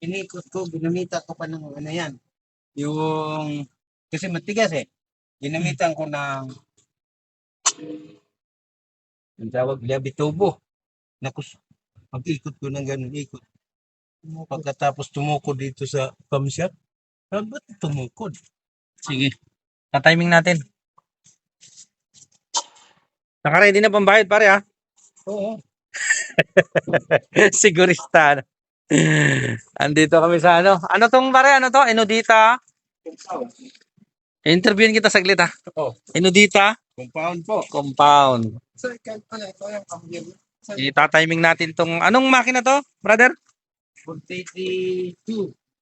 inikot ko, ginamita ko pa ng ano yan. Yung, kasi matigas eh. Ginamitan ko ng, ang tawag, labitubo. Nakus, pag-ikot ko ng ganun, ikot. Pagkatapos tumukod dito sa camshaft, ah, ba't tumukod? Sige. Na-timing natin. Naka-ready na pambayad pare ha. Oo. Sigurista. Andito kami sa ano. Ano tong pare? Ano to? Inudita. Interviewin kita saglit ha. Oo. Inudita Compound po. compound. Sir, kahit pala ito yung kambil. Ita-timing natin tong anong makina to, brother? 42.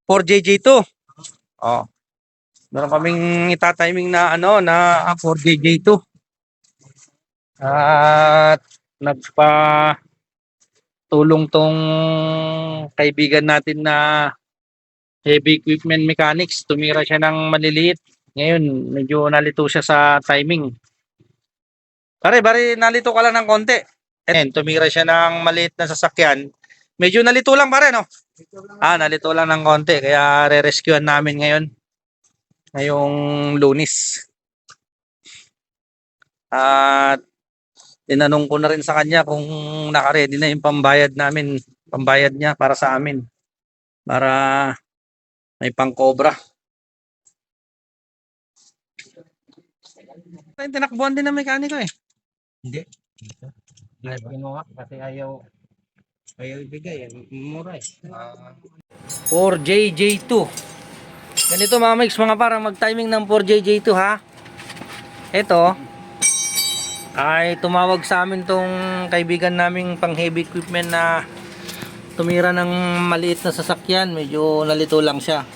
4JJ2. Oh. Meron kaming ita-timing na ano na ah, 4JJ2. At nagpa tulong tong kaibigan natin na heavy equipment mechanics. Tumira siya ng maliliit. Ngayon, medyo nalito siya sa timing. Pare, bari nalito ka lang ng konti. And tumira siya ng maliit na sasakyan. Medyo nalito lang pare, no? Ah, nalito lang ng konti. Kaya re-rescuean namin ngayon. Ngayong lunis. At tinanong ko na rin sa kanya kung naka-ready na yung pambayad namin. Pambayad niya para sa amin. Para may pang-cobra. Ay, tinakbuhan din ng mekaniko eh. Hindi. Hindi kinuha kasi ayaw ayaw ibigay. eh. Mura eh. 4JJ2. Ganito mga mix, mga parang mag-timing ng 4JJ2 ha. Ito, ay tumawag sa amin tong kaibigan naming pang heavy equipment na tumira ng maliit na sasakyan. Medyo nalito lang siya.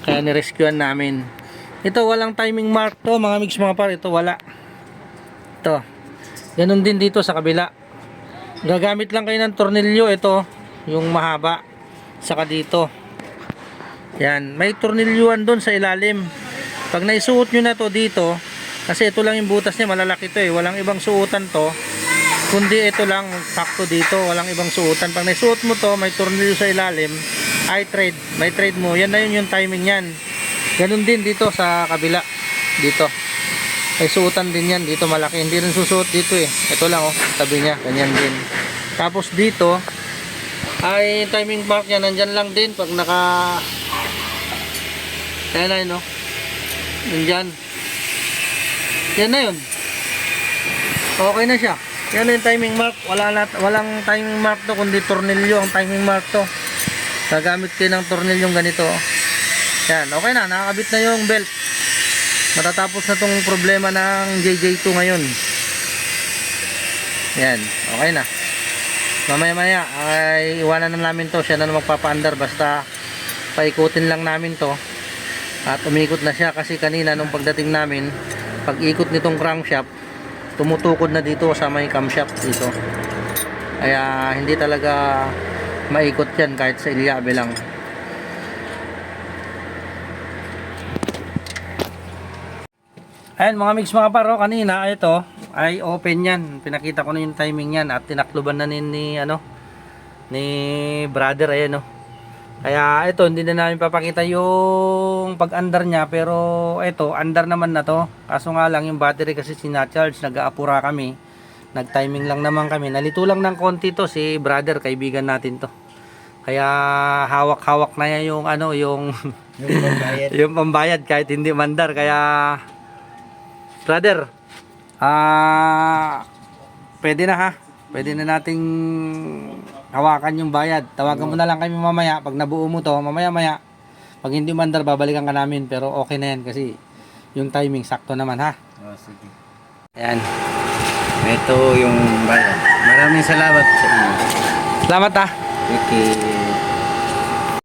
Kaya nirescuean namin. Ito, walang timing mark to mga mix, mga par. Ito, wala. Ito. Ganun din dito sa kabila. Gagamit lang kayo ng tornilyo. Ito, yung mahaba. Saka dito. Yan, may tornilyuan doon sa ilalim. Pag naisuot nyo na to dito, kasi ito lang yung butas niya, malalaki to eh. Walang ibang suotan to. Kundi ito lang, sakto dito, walang ibang suotan. Pag naisuot mo to, may tornilyo sa ilalim, ay trade, may trade mo. Yan na yun yung timing yan. Ganun din dito sa kabila. Dito. May suotan din yan. Dito malaki. Hindi rin susuot dito eh. Ito lang oh. Tabi niya. Ganyan din. Tapos dito, ay timing mark niya nandyan lang din pag naka Ayan na yun, no? Nandyan. Yan na yun. Okay na siya. Yan yung timing mark. Wala na, walang timing mark to, kundi tornilyo ang timing mark to. Gagamit kayo ng tornilyong ganito. Yan, okay na. Nakakabit na yung belt. Matatapos na tong problema ng JJ2 ngayon. Yan, okay na. Mamaya maya ay iwanan na namin to. Siya na magpapaandar basta paikutin lang namin to. At umikot na siya kasi kanina nung pagdating namin, pag ikot nitong crankshaft, tumutukod na dito sa may camshaft dito. Kaya hindi talaga maikot yan kahit sa ilyabe lang. Ayan mga mix mga paro, kanina ito ay open yan. Pinakita ko na yung timing yan at tinakluban na ni, ni ano ni brother ayan no. Kaya ito hindi na namin papakita yung pag-andar niya pero ito andar naman na to. Kaso nga lang yung battery kasi sina-charge, nag-aapura kami. Nag-timing lang naman kami. Nalito lang ng konti to si brother, kaibigan natin to. Kaya hawak-hawak na yan yung ano, yung Yung pagbayad. yung pambayad kahit hindi mandar kaya brother ah pwede na ha pwede na nating hawakan yung bayad tawagan mo na lang kami mamaya pag nabuo mo to mamaya maya pag hindi mandar babalikan ka namin pero okay na yan kasi yung timing sakto naman ha Oh, sige. ayan Ito yung bayan. Maraming salamat sa inyo. salamat ha Okay.